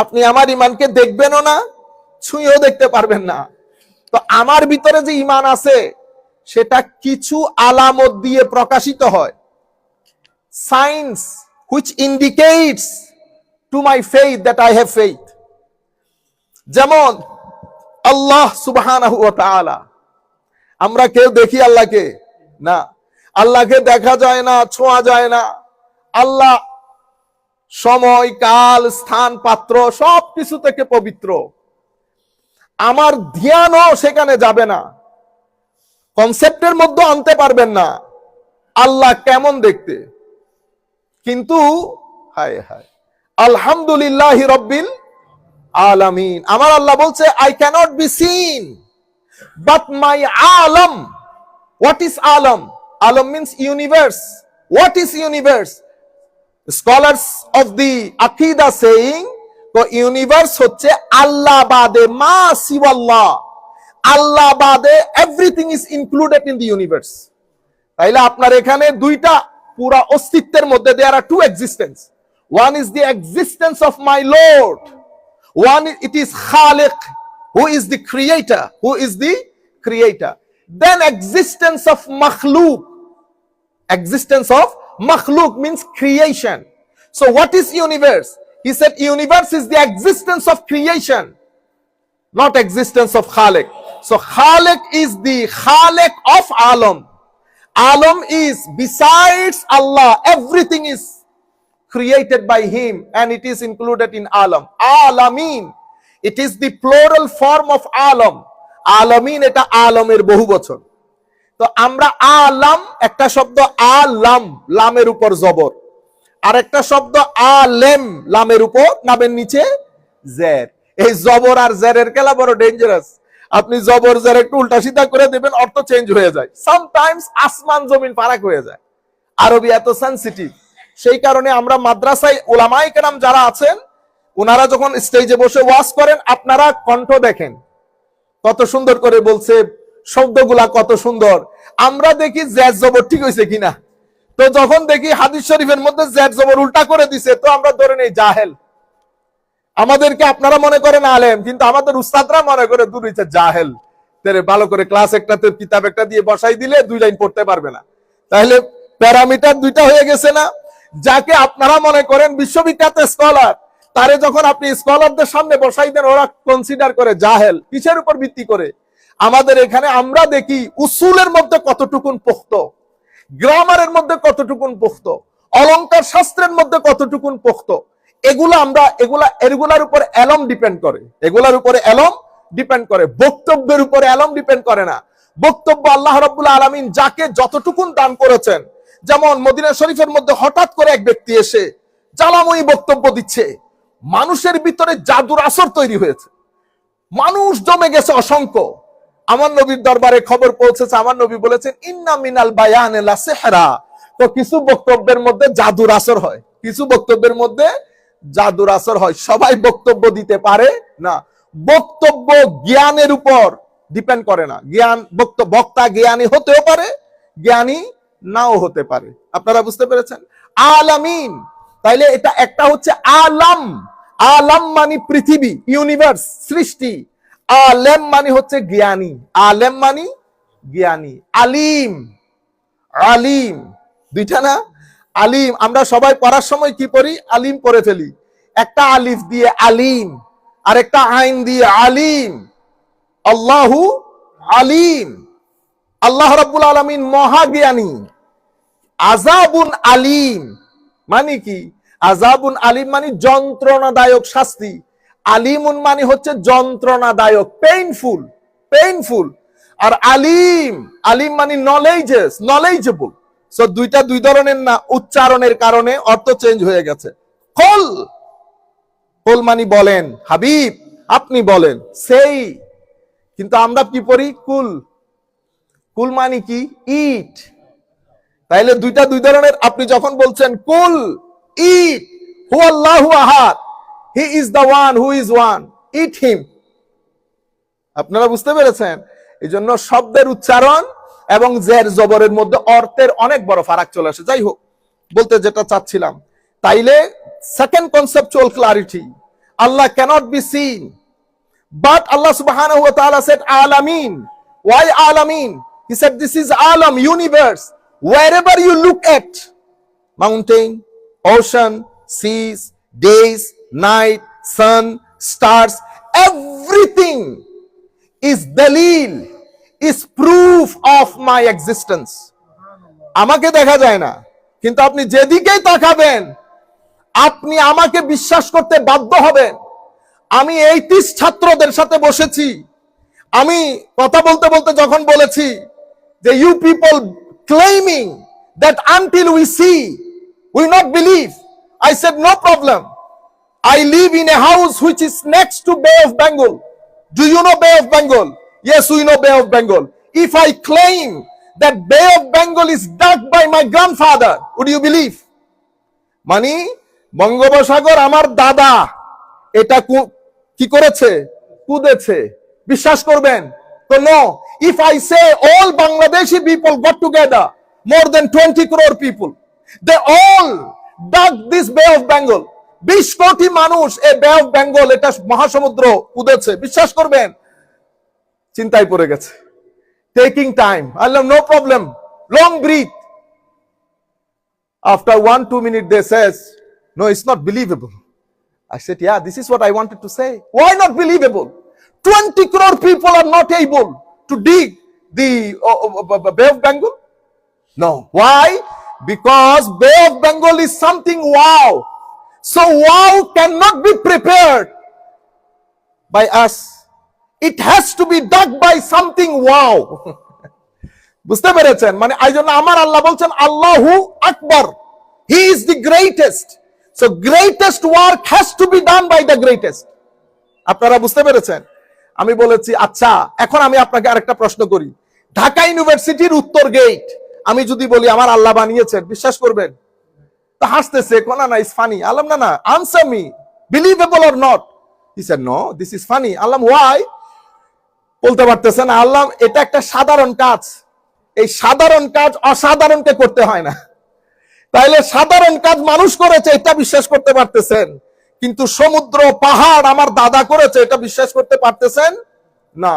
আপনি আমার ইমানকে দেখবেনও না, ছুঁয়েও দেখতে পারবেন না। তো আমার ভিতরে যে ইমান আছে, সেটা কিছু আলামত দিয়ে প্রকাশিত হয়। Signs which indicates to my faith that I have faith যেমন, আল্লাহ তাআলা। আমরা কেউ দেখি আল্লাহকে? না। আল্লাহকে দেখা যায় না, ছোঁয়া যায় না। আল্লাহ সময় কাল স্থান পাত্র সব কিছু থেকে পবিত্র। আমার ধ্যানও সেখানে যাবে না। কনসেপ্টের মধ্যে আনতে পারবেন না। আল্লাহ কেমন দেখতে? কিন্তু, হায় হায়, আলহামদুলিল্লাহ রব্বিল আলামিন। আমার আল্লাহ বলছে I cannot be seen but my Alam what is আলম? Alam means universe what is universe scholars of the আকিদা সেইং ইউনিভার্স হচ্ছে আল্লাহ বাদে মা সিওয়াল্লাহ আল্লাহ। বাদে everything is included in the universe তাইলে আপনার এখানে দুইটা পুরা অস্তিত্বের মধ্যে there are two existence one is the existence of my lord one it is Khalek who is the creator who is the creator then existence of মখলুক existence of makhluk means creation so what is universe he said universe is the existence of creation not existence of khalik so khalik is the khalik of alam alam is besides allah everything is created by him and it is included in alam alamin it is the plural form of alam alamin এটা আলমের বহু বচন তো আমরা আলাম একটা শব্দ আলাম লামের উপর জবর। আর একটা শব্দ আলেম লামের উপর নামের নিচে জের। এই জবর আর জেরের খেলা বড় ডেঞ্জারাস আপনি জবর জের একটু উল্টা সিধা করে দেবেন, অর্থ চেঞ্জ হয়ে যায়। সামটাইমস আসমান, জমিন ফারাক হয়ে যায়। আরবি এত সেন্সিটিভ সেই কারণে আমরা মাদ্রাসায় ওলামাই কেরাম যারা আছেন ওনারা যখন স্টেজে বসে ওয়াজ করেন, আপনারা কণ্ঠ দেখেন। কত সুন্দর করে বলছে শব্দগুলা কত সুন্দর। আমরা দেখি জ্যাজ জবর ঠিক হয়েছে কিনা। তো যখন দেখি হাদিস শরীফের মধ্যে জ্যাজ জবর উল্টা করে দিছে, তো আমরা ধরে নেই, জাহেল। আমাদেরকে আপনারা মনে করেন আলেম, কিন্তু আমাদের উস্তাদরা মনে করে দূর হইছে জাহেল। তেরে ভালো করে ক্লাস একটাতে, কিতাব একটা দিয়ে বসাই দিলে দুই লাইন পড়তে পারবে না। তাহলে প্যারামিটার দুইটা হয়ে গেছে না? যাকে আপনারা মনে করেন বিশ্ববিখ্যাত স্কলার, তারে যখন আপনি স্কলারদের সামনে বসাই দেন, ওরা কনসিডার করে জাহেল। কিসের উপর ভিত্তি করে? আমাদের এখানে আমরা দেখি উসুলের মধ্যে কতটুকুন পোক্ত, গ্রামারের মধ্যে কতটুকুন পোক্ত, অলংকার শাস্ত্রের মধ্যে কতটুকুন পোক্ত। এগুলা আমরা, এগুলা, এগুলার উপর অ্যালম ডিপেন্ড করে। এগুলার উপরে অ্যালম ডিপেন্ড করে। বক্তব্যের উপরে অ্যালম ডিপেন্ড করে না। বক্তব্য আল্লাহ রাব্বুল আলামিন যাকে যতটুকুন দান করেছেন, যেমন মদিনা শরীফের মধ্যে হঠাৎ করে এক ব্যক্তি এসে জ্বালাময়ী বক্তব্য দিচ্ছে, মানুষের ভিতরে জাদুর আসর তৈরি হয়েছে। মানুষ জমে গেছে অসংখ্য। আমার নবীর দরবারে খবর পৌঁছেছে, আমার নবী বলেছেন, ইন্না মিনাল বায়ান সেহরা। তো কিছু বক্তব্যের মধ্যে জাদুর আসর হয়। কিছু বক্তব্যের মধ্যে জাদুর আসর হয়। সবাই বক্তব্য দিতে পারে না। বক্তব্য জ্ঞানের উপর ডিপেন্ড করে না। জ্ঞান বক্তব্য বক্তা জ্ঞানী হতেও পারে, জ্ঞানী নাও হতে পারে। আপনারা বুঝতে পেরেছেন? আলামিন। তাইলে এটা একটা হচ্ছে আলাম। আলাম মানে পৃথিবী ইউনিভার্স সৃষ্টি। আলেম মানে হচ্ছে জ্ঞানী। আলেম মানে জ্ঞানী। আলিম। আলিম। দুইটা না? আলিম। আমরা সবাই পড়ার সময় কি পড়ি? আলিম পড়ে ফেলি। একটা আলিফ দিয়ে আলিম আর একটা আইন দিয়ে আলিম। আল্লাহু আলিম। আল্লাহ রাব্বুল আলামিন মহাজ্ঞানী। আজাবুন আলিম। মানে কি? আজাবুন আলিম মানে যন্ত্রণাদায়ক শাস্তি। আলিমুন মানে হচ্ছে যন্ত্রণাদায়ক পেইনফুল পেইনফুল আর আলিম আলিম মানে নলেজেস নলেজেবল সো দুইটা দুই ধরনের না, উচ্চারণের কারণে অর্থ চেঞ্জ হয়ে গেছে। কল কল মানে বলেন, হাবিব, আপনি বলেন, সেই। কিন্তু আমরা কি পড়ি? কুল। কুল মানে কি? ইট। তাইলে দুইটা দুই ধরনের, আপনি যখন বলছেন কুল, ইট হু আল্লাহু আহাদ he is the one who is one it him আপনারা বুঝতে পেরেছেন? এই জন্য শব্দের উচ্চারণ এবং জের জবরের মধ্যে অর্থের অনেক বড় ফারাক চলে আসে। যাই হোক, বলতে যেটা চাচ্ছিলাম, তাইলে second conceptual clarity Allah cannot be seen but Allah সুবাহান সেট আলামিন। ওয়াই আলামিন? He said this is Alam universe wherever you look at mountain ocean seas days night, sun, stars, everything is dalil, is proof of my existence. আমাকে দেখা যায় না কিন্তু আপনি যেদিকেই তাকাবেন আপনি আমাকে বিশ্বাস করতে বাধ্য হবেন। আমি এই তিস ছাত্রদের সাথে বসেছি। আমি কথা বলতে বলতে যখন বলেছি যে you people claiming that until we see we not believe I said no problem I live in a house which is next to Bay of Bengal. Do you know Bay of Bengal? Yes, we know Bay of Bengal. If I claim that Bay of Bengal is dug by my grandfather, would you believe? মানে বঙ্গোপসাগর আমার দাদা এটা কু- করেছে কুদেছে বিশ্বাস করবেন তো no if I say all Bangladeshi people got together more than twenty crore people they all duck this Bay of Bengal বিশ কোটি মানুষ এই বে অফ বেঙ্গল এটা মহাসমুদ্র কুদেছে বিশ্বাস করবেন চিন্তায় পড়ে গেছে taking time Allah no problem long breath After one, two minutes, they says, no, it's not believable. I said, yeah, this is what I wanted to say. Why not believable? 20 crore people are not able to dig the uh, uh, uh, Bay of Bengal. No. Why? Because Bay of Bengal is something wow. So wow cannot be prepared by us. It has to be dug by something wow. বুঝতে পেরেছেন? মানে এই জন্য আমার আল্লাহ বলছেন, আল্লাহু আকবর। He is the greatest so greatest work has to be done by the greatest আপনারা বুঝতে পেরেছেন? আমি বলেছি আচ্ছা এখন আমি আপনাকে আরেকটা প্রশ্ন করি। ঢাকা ইউনিভার্সিটির উত্তর গেট আমি যদি বলি, আমার আল্লাহ বানিয়েছেন, বিশ্বাস করবেন? তো হাসতেছে, কোনা না ইস ফানি আলম না না answer me believable or not he know this funny Allah why বলতে পারতেছেন আল্লাহ এটা একটা সাধারণ কাজ। এই সাধারণ কাজ অসাধারণকে করতে হয় না। তাইলে সাধারণ কাজ মানুষ করেছে, এটা বিশ্বাস করতে পারতেছেন। কিন্তু সমুদ্র, পাহাড় আমার দাদা করেছে, এটা বিশ্বাস করতে পারতেছেন না।